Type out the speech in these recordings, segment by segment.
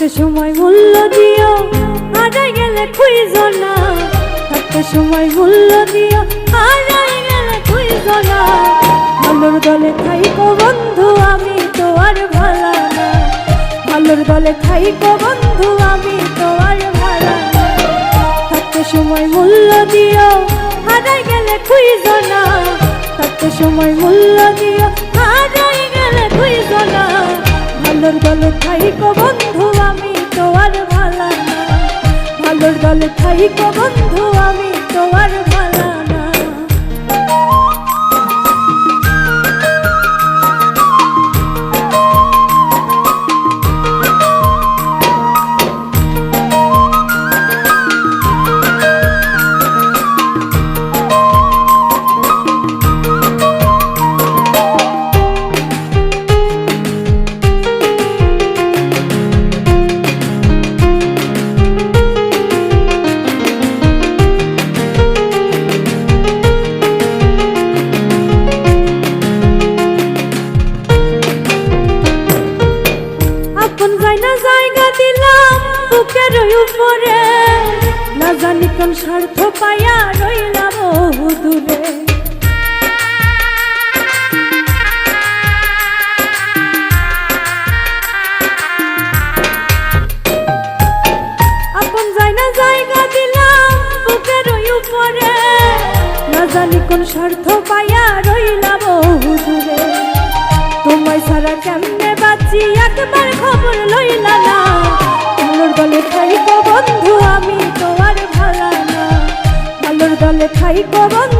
একটা সময় মূল্য দিও। হারাই গেলে খুঁজ না। একটা সময় মূল্য দিও। হারাই গেলে খুঁজ না। ভালোর দলে গো বন্ধু, আমি তো আর ভালো না। ভালোর দলে থাইকো বন্ধু, আমি তো আর ভালো না। একটা সময় মূল্য দিও। হারাই গেলে খুঁজ না। একটা সময় মূল্য দিও। হারাই গেলে খুঁজ না। ভালোর দলে থাইকো বন্ধু ভালোর দলে থাইকো বন্ধু আমি তো বুকের উপরে। না জানি কোন স্বার্থ পাইয়া রইলাম বহু দূরে জানি কোন স্বার্থ পাইয়া ভালোর দলে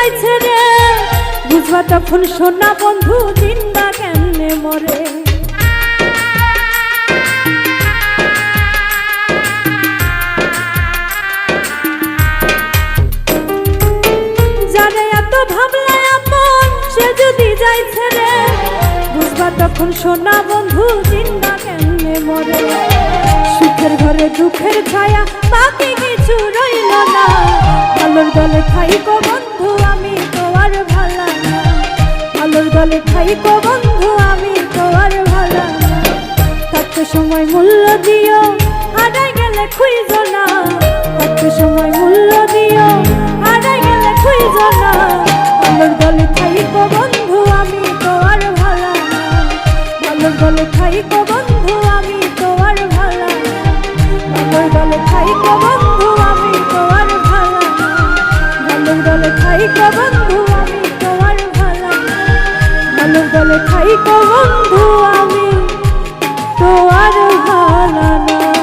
যাইছে রে। বুঝবা তখন সোনা বন্ধু জিন্দা কেমনে মরে? যাইছে রে। বুঝবা তখন সোনা বন্ধু জিন্দা কেমনে মরে? সুখের ঘরে দুঃখের ছায়া, বাকি কিছু রইল না। ভালোর দলে খাইকো বন্ধু খাইকো বন্ধু, আমি তো আর ভালা না। থাকতে সময় মূল্য দিও হারাই গেলে খুঁজ না। থাকতে সময় মূল্য দিও হারাই গেলে খুঁজ না। ভালোর দলে খাইকো বন্ধু, আমি তো আর ভালা ভালোর দলে খাইকো বন্ধু, আমি তো আর ভালা ভালোর দলে বন্ধু ভালোর খাই খাইকো বন্ধু আমি তো আর ভালো না।